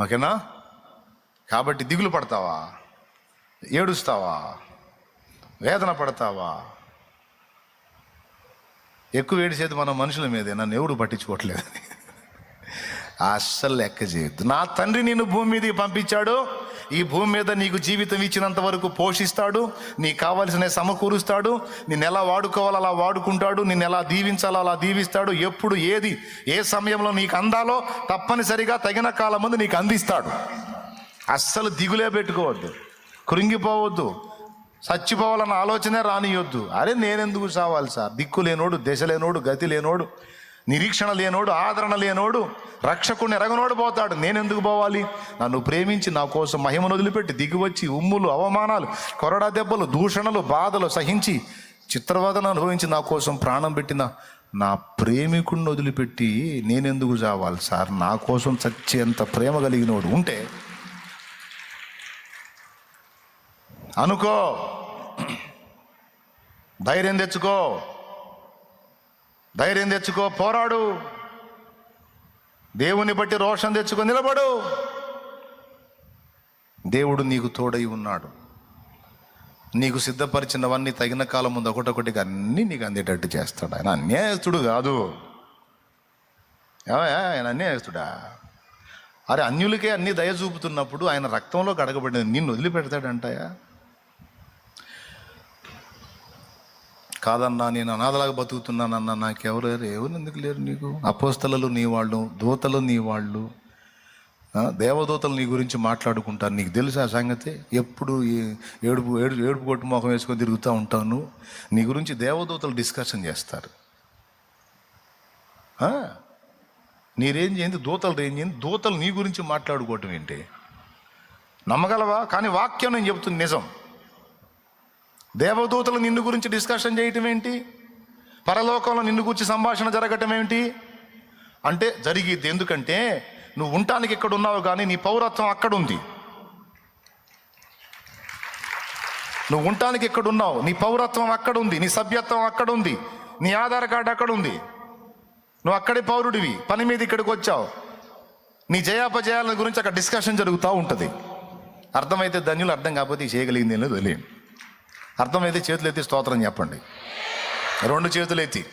ఓకేనా? కాబట్టి దిగులు పడతావా? ఏడుస్తావా? వేదన పడతావా? ఎక్కువ ఏడిసేది మన మనుషుల మీదే నన్ను ఎవడు పట్టించుకోవట్లేదు అస్సలు లెక్క చేయొద్దు. నా తండ్రి నిన్ను భూమి మీదకి పంపించాడు. ఈ భూమి మీద నీకు జీవితం ఇచ్చినంత వరకు పోషిస్తాడు. నీకు కావలసిన సమకూరుస్తాడు. నిన్ను ఎలా వాడుకోవాలో అలా వాడుకుంటాడు. నిన్ను ఎలా దీవించాలో అలా దీవిస్తాడు. ఎప్పుడు ఏది ఏ సమయంలో నీకు అందాలో తప్పనిసరిగా తగిన కాలం ముందు నీకు అందిస్తాడు. అస్సలు దిగులే పెట్టుకోవద్దు. కృంగిపోవద్దు. చచ్చిపోవాలన్న ఆలోచనే రానియొద్దు. అరే నేనెందుకు సావాలి సార్? దిక్కు లేనోడు దశ లేనోడు గతి లేనోడు. నిరీక్షణ లేనోడు ఆదరణ లేనోడు రక్షకుడిని ఎరగనోడు పోతాడు. నేనెందుకు పోవాలి? నన్ను ప్రేమించి నా కోసం మహిమను వదిలిపెట్టి దిగివచ్చి ఉమ్ములు అవమానాలు కొరడా దెబ్బలు దూషణలు బాధలు సహించి చిత్రవాదన అనుభవించి నా కోసం ప్రాణం పెట్టిన నా ప్రేమికుడిని వదిలిపెట్టి నేనెందుకు చావాలి సార్? నా కోసం చచ్చేంత ప్రేమ కలిగినోడు ఉంటే అనుకో ధైర్యం తెచ్చుకో. ధైర్యం తెచ్చుకో పోరాడు. దేవుని బట్టి రోషం తెచ్చుకో నిలబడు. దేవుడు నీకు తోడై ఉన్నాడు. నీకు సిద్ధపరిచినవన్నీ తగిన కాలం ముందు ఒకటొకటిగా అన్నీ నీకు అందేటట్టు చేస్తాడు. ఆయన అన్యాయస్తుడు కాదు. ఆయన అన్యాయస్తుడా? అరే అన్యులకే అన్ని దయ చూపుతున్నప్పుడు ఆయన రక్తంలో కడగబడిన నిన్ను వదిలిపెడతాడంటాయా కాదన్నా నేను అనాథలాగా బతుకుతున్నానన్నా నాకెవరు ఎవరు ఎందుకు లేరు నీకు? అపోస్తలలు నీ వాళ్ళు దూతలు నీ వాళ్ళు. దేవదూతలు నీ గురించి మాట్లాడుకుంటారు. నీకు తెలుసా ఆ సంగతి? ఎప్పుడు ఏడుపు ఏడు ఏడుపు కొట్టు ముఖం వేసుకొని తిరుగుతూ ఉంటాను. నీ గురించి దేవదూతలు డిస్కషన్ చేస్తారు. నీ రేంజ్ ఏంది? దూతలు రేంజ్ ఏంది? దూతలు నీ గురించి మాట్లాడుకోవటం ఏంటి? నమ్మగలవా? కానీ వాక్యం నేను చెబుతుంది నిజం. దేవదూతలు నిన్ను గురించి డిస్కషన్ చేయటం ఏంటి? పరలోకంలో నిన్ను గురించి సంభాషణ జరగటం ఏమిటి అంటే జరిగిద్ది. ఎందుకంటే నువ్వు ఉండటానికి ఇక్కడ ఉన్నావు కానీ నీ పౌరత్వం అక్కడ ఉంది నువ్వు ఉండటానికి ఇక్కడ ఉన్నావు? నీ పౌరత్వం అక్కడ ఉంది నీ సభ్యత్వం అక్కడ ఉంది నీ ఆధార్ కార్డు అక్కడ ఉంది నువ్వు అక్కడే పౌరుడివి. పని మీద ఇక్కడికి వచ్చావు. నీ జయాపజయాల గురించి అక్కడ డిస్కషన్ జరుగుతూ ఉంటుంది. అర్థమైతే ధన్యులు అర్థం కాకపోతే చేయగలిగింది లేదు తెలియదు అర్థమైతే చేతులు ఎత్తి స్తోత్రం చెప్పండి. రెండు చేతులు ఎత్తి.